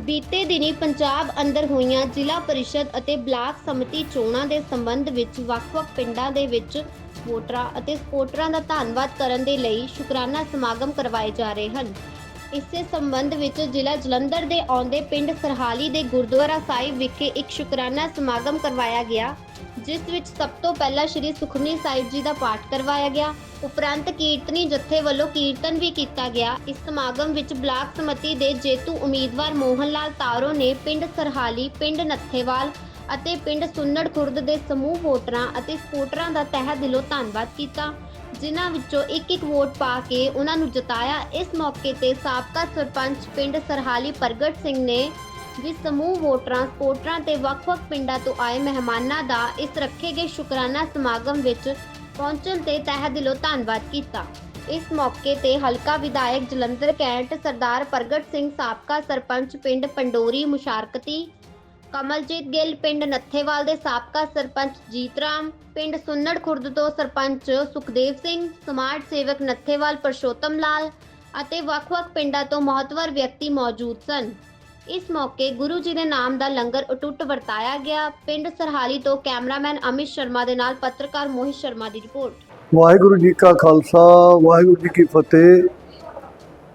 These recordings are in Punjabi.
ਬੀਤੇ ਦਿਨੀ ਪੰਜਾਬ ਅੰਦਰ ਹੋਈਆਂ ਜ਼ਿਲ੍ਹਾ ਪਰਿਸ਼ਦ ਅਤੇ ਬਲਾਕ ਸਮਿਤੀ ਚੋਣਾਂ ਦੇ ਸੰਬੰਧ ਵਿੱਚ ਵੱਖ-ਵੱਖ ਪਿੰਡਾਂ ਦੇ ਵਿੱਚ ਵੋਟਰਾਂ ਅਤੇ ਸਪੋਰਟਰਾਂ ਦਾ ਧੰਨਵਾਦ ਕਰਨ ਦੇ ਲਈ ਸ਼ੁਕਰਾਨਾ ਸਮਾਗਮ ਕਰਵਾਏ ਜਾ ਰਹੇ ਹਨ। ਇਸੇ ਸੰਬੰਧ ਵਿੱਚ ਜ਼ਿਲ੍ਹਾ ਜਲੰਧਰ ਦੇ ਆਉਂਦੇ ਪਿੰਡ ਸਰਹਾਲੀ ਦੇ ਗੁਰਦੁਆਰਾ ਸਾਹਿਬ ਵਿਖੇ ਇੱਕ ਸ਼ੁਕਰਾਨਾ ਸਮਾਗਮ ਕਰਵਾਇਆ ਗਿਆ। ਜਿਸ ਵਿੱਚ ਸਭ ਤੋਂ ਪਹਿਲਾਂ ਸ੍ਰੀ ਸੁਖਮਨੀ ਸਾਹਿਬ ਜੀ ਦਾ ਪਾਠ ਕਰਵਾਇਆ ਗਿਆ। ਉਪਰੰਤ ਕੀਰਤਨੀ ਜਥੇ ਵੱਲੋਂ ਕੀਰਤਨ ਵੀ ਕੀਤਾ ਗਿਆ। ਇਸ ਸਮਾਗਮ ਵਿੱਚ ਬਲਾਕ ਸਮਿਤੀ ਦੇ ਜੇਤੂ ਉਮੀਦਵਾਰ ਮੋਹਨ ਲਾਲ ਤਾਰੋ ਨੇ ਪਿੰਡ ਸਰਹਾਲੀ, ਪਿੰਡ ਨੱਥੇਵਾਲ ਅਤੇ ਪਿੰਡ ਸੁੰਨੜ ਖੁਰਦ ਦੇ ਸਮੂਹ ਵੋਟਰਾਂ ਅਤੇ ਸਪੋਰਟਰਾਂ ਦਾ ਤਹਿ ਦਿਲੋਂ ਧੰਨਵਾਦ ਕੀਤਾ, ਜਿਨ੍ਹਾਂ ਵਿੱਚੋਂ ਇੱਕ ਇੱਕ ਵੋਟ ਪਾ ਕੇ ਉਹਨਾਂ ਨੂੰ ਜਿਤਾਇਆ। ਇਸ ਮੌਕੇ ਤੇ ਸਾਬਕਾ ਸਰਪੰਚ ਪਿੰਡ ਸਰਹਾਲੀ ਪ੍ਰਗਟ ਸਿੰਘ ਨੇ ਵੀ ਸਮੂਹ ਵੋਟਰਾਂ, ਸਪੋਰਟਰਾਂ ਤੇ ਵੱਖ-ਵੱਖ ਪਿੰਡਾਂ ਤੋਂ ਆਏ ਮਹਿਮਾਨਾਂ ਦਾ ਇਸ ਰੱਖੇ ਗਏ ਸ਼ੁਕਰਾਨਾ ਸਮਾਗਮ ਵਿੱਚ ਪਹੁੰਚਣ ਤੇ ਤਹਿ ਦਿਲੋਂ ਧੰਨਵਾਦ ਕੀਤਾ। ਇਸ ਮੌਕੇ ਤੇ ਹਲਕਾ ਵਿਧਾਇਕ ਜਲੰਧਰ ਕੈਂਟ ਸਰਦਾਰ ਪ੍ਰਗਟ ਸਿੰਘ ਸਾਬਕਾ ਸਰਪੰਚ ਪਿੰਡ ਪੰਡੋਰੀ ਮੁਸ਼ਾਰਕਤੀ, ਕਮਲਜੀਤ ਗਿੱਲ ਪਿੰਡ ਨੱਥੇਵਾਲ ਦੇ ਸਾਬਕਾ ਸਰਪੰਚ ਜੀਤਰਾਮ ਪਿੰਡ ਸੁੰਨੜ ਖੁਰਦ ਤੋਂ ਸਰਪੰਚ ਸੁਖਦੇਵ ਸਿੰਘ, ਸਮਾਜ ਸੇਵਕ ਨੱਥੇਵਾਲ ਪਰਸ਼ੋਤਮ ਲਾਲ ਅਤੇ ਵੱਖ-ਵੱਖ ਪਿੰਡਾਂ ਤੋਂ ਮਹੱਤਵਰ ਵਿਅਕਤੀ ਮੌਜੂਦ ਸਨ। ਇਸ ਮੌਕੇ ਗੁਰੂ ਜੀ ਦੇ ਨਾਮ ਦਾ ਲੰਗਰ ਅਟੁੱਟ ਵਰਤਾਇਆ ਗਿਆ। ਪਿੰਡ ਸਰਹਾਲੀ ਤੋਂ ਕੈਮਰਾਮੈਨ ਅਮਿਤ ਸ਼ਰਮਾ ਦੇ ਨਾਲ ਪੱਤਰਕਾਰ ਮੋਹਿਤ ਸ਼ਰਮਾ ਦੀ ਰਿਪੋਰਟ। ਵਾਹਿਗੁਰੂ ਜੀ ਕਾ ਖਾਲਸਾ, ਵਾਹਿਗੁਰੂ ਜੀ ਕੀ ਫਤਿਹ।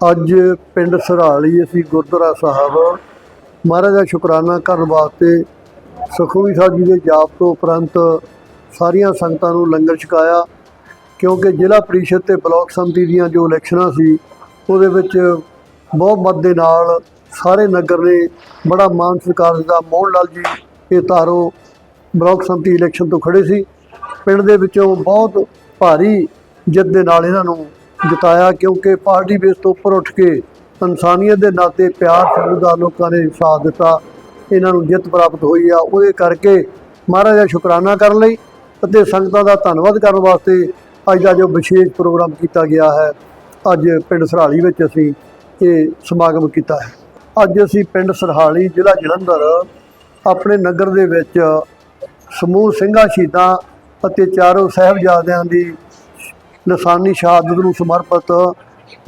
ਅੱਜ ਪਿੰਡ ਸਰਹਾਲੀ ਅਸੀਂ ਗੁਰਦੁਆਰਾ ਸਾਹਿਬ ਮਹਾਰਾਜ ਦਾ ਸ਼ੁਕਰਾਨਾ ਕਰਨ ਵਾਸਤੇ ਸੁਖਮਨੀ ਸਾਹਿਬ ਜੀ ਦੇ ਜਾਪ ਤੋਂ ਉਪਰੰਤ ਸਾਰੀਆਂ ਸੰਗਤਾਂ ਨੂੰ ਲੰਗਰ ਛਕਾਇਆ, ਕਿਉਂਕਿ ਜ਼ਿਲ੍ਹਾ ਪ੍ਰੀਸ਼ਦ ਤੇ ਬਲਾਕ ਸੰਮਤੀ ਦੀਆਂ ਜੋ ਇਲੈਕਸ਼ਨਾਂ ਸੀ, ਉਹਦੇ ਵਿੱਚ ਬਹੁਤ ਮਤ ਦੇ ਨਾਲ ਸਾਰੇ ਨਗਰ ਨੇ ਬੜਾ ਮਾਨ ਸਤਿਕਾਰ ਦਿੱਤਾ। ਮੋਹਨ ਲਾਲ ਜੀ, ਇਹ ਤਾਰੋ ਬਲਾਕ ਸੰਮਤੀ ਇਲੈਕਸ਼ਨ ਤੋਂ ਖੜੇ ਸੀ। ਪਿੰਡ ਦੇ ਵਿੱਚੋਂ ਬਹੁਤ ਭਾਰੀ ਜਿੱਤ ਦੇ ਨਾਲ ਇਹਨਾਂ ਨੂੰ ਜਿਤਾਇਆ ਕਿਉਂਕਿ ਪਾਰਟੀ ਬੇਸ ਤੋਂ ਉੱਪਰ ਉੱਠ ਕੇ ਇਨਸਾਨੀਅਤ ਦੇ ਨਾਤੇ ਪਿਆਰ ਸਮਝਦਾਰ ਲੋਕਾਂ ਨੇ ਸਾਥ ਦਿੱਤਾ। ਇਹਨਾਂ ਨੂੰ ਜਿੱਤ ਪ੍ਰਾਪਤ ਹੋਈ ਆ। ਉਹਦੇ ਕਰਕੇ ਮਹਾਰਾਜ ਦਾ ਸ਼ੁਕਰਾਨਾ ਕਰਨ ਲਈ ਅਤੇ ਸੰਗਤਾਂ ਦਾ ਧੰਨਵਾਦ ਕਰਨ ਵਾਸਤੇ ਅੱਜ ਦਾ ਜੋ ਵਿਸ਼ੇਸ਼ ਪ੍ਰੋਗਰਾਮ ਕੀਤਾ ਗਿਆ ਹੈ, ਅੱਜ ਪਿੰਡ ਸਰਹਾਲੀ ਵਿੱਚ ਅਸੀਂ ਇਹ ਸਮਾਗਮ ਕੀਤਾ ਹੈ। ਅੱਜ ਅਸੀਂ ਪਿੰਡ ਸਰਹਾਲੀ ਜ਼ਿਲ੍ਹਾ ਜਲੰਧਰ ਆਪਣੇ ਨਗਰ ਦੇ ਵਿੱਚ ਸਮੂਹ ਸਿੰਘਾਂ ਸ਼ਹੀਦਾਂ ਅਤੇ ਚਾਰੋਂ ਸਾਹਿਬਜ਼ਾਦਿਆਂ ਦੀ ਲਸਾਨੀ ਸ਼ਹਾਦਤ ਨੂੰ ਸਮਰਪਿਤ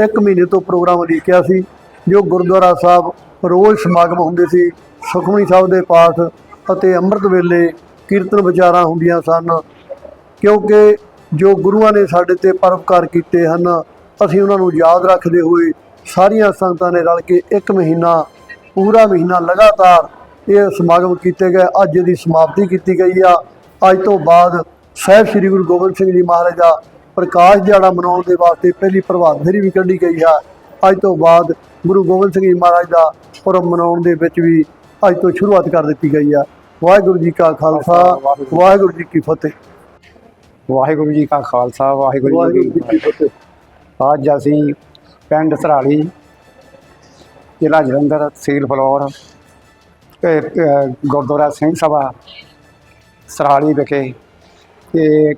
ਇੱਕ ਮਹੀਨੇ ਤੋਂ ਪ੍ਰੋਗਰਾਮ ਲਿਖਿਆ ਸੀ, ਜੋ ਗੁਰਦੁਆਰਾ ਸਾਹਿਬ ਰੋਜ਼ ਸਮਾਗਮ ਹੁੰਦੇ ਸੀ, ਸੁਖਮਨੀ ਸਾਹਿਬ ਦੇ ਪਾਠ ਅਤੇ ਅੰਮ੍ਰਿਤ ਵੇਲੇ ਕੀਰਤਨ ਵਿਚਾਰਾਂ ਹੁੰਦੀਆਂ ਸਨ। ਕਿਉਂਕਿ ਜੋ ਗੁਰੂਆਂ ਨੇ ਸਾਡੇ ਤੇ ਪਰਉਪਕਾਰ ਕੀਤੇ ਹਨ, ਅਸੀਂ ਉਹਨਾਂ ਨੂੰ ਯਾਦ ਰੱਖਦੇ ਹੋਏ ਸਾਰੀਆਂ ਸੰਗਤਾਂ ਨੇ ਰਲ ਕੇ ਇੱਕ ਮਹੀਨਾ ਪੂਰਾ ਮਹੀਨਾ ਲਗਾਤਾਰ ਇਹ ਸਮਾਗਮ ਕੀਤੇ ਗਏ। ਅੱਜ ਦੀ ਸਮਾਪਤੀ ਕੀਤੀ ਗਈ ਆ। ਅੱਜ ਤੋਂ ਬਾਅਦ ਸਾਹਿਬ ਸ੍ਰੀ ਗੁਰੂ ਗੋਬਿੰਦ ਸਿੰਘ ਜੀ ਮਹਾਰਾਜ ਦਾ ਪ੍ਰਕਾਸ਼ ਦਿਹਾੜਾ ਮਨਾਉਣ ਦੇ ਵਾਸਤੇ ਪਹਿਲੀ ਪ੍ਰਭਾਤ ਫੇਰੀ ਵੀ ਕੱਢੀ ਗਈ ਹੈ ਅੱਜ ਤੋਂ ਬਾਅਦ ਗੁਰੂ ਗੋਬਿੰਦ ਸਿੰਘ ਜੀ ਮਹਾਰਾਜ ਦਾ ਪੁਰਬ ਮਨਾਉਣ ਦੇ ਵਿੱਚ ਵੀ ਅੱਜ ਤੋਂ ਸ਼ੁਰੂਆਤ ਕਰ ਦਿੱਤੀ ਗਈ ਆ। ਵਾਹਿਗੁਰੂ ਜੀ ਕਾ ਖਾਲਸਾ ਵਾਹਿਗੁਰੂ ਜੀ ਕੀ ਫਤਿਹ। ਵਾਹਿਗੁਰੂ ਜੀ ਕਾ ਖਾਲਸਾ ਵਾਹਿਗੁਰੂ ਜੀ ਕੀ ਫਤਿਹ। ਅੱਜ ਅਸੀਂ ਪਿੰਡ ਸਰਾਲੀ, ਜ਼ਿਲ੍ਹਾ ਜਲੰਧਰ ਤਹਿਸੀਲ ਫਲੌਰ ਤੇ ਗੁਰਦੁਆਰਾ ਸਿੰਘ ਸਭਾ ਸਰਾਲੀ ਵਿਖੇ ਇਹ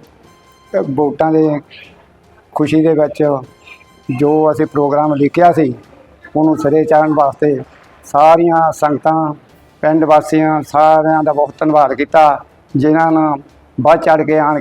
ਵੋਟਾਂ ਦੇ ਖੁਸ਼ੀ ਦੇ ਵਿੱਚ ਜੋ ਅਸੀਂ ਪ੍ਰੋਗਰਾਮ ਲਿਖਿਆ ਸੀ, ਉਹਨੂੰ ਸਿਰੇ ਚਾੜਨ ਵਾਸਤੇ ਸਾਰੀਆਂ ਸੰਗਤਾਂ, ਪਿੰਡ ਵਾਸੀਆਂ ਸਾਰਿਆਂ ਦਾ ਬਹੁਤ ਧੰਨਵਾਦ ਕੀਤਾ, ਜਿਨ੍ਹਾਂ ਨੇ ਵੱਧ ਚੜ ਕੇ ਆਣ ਕੇ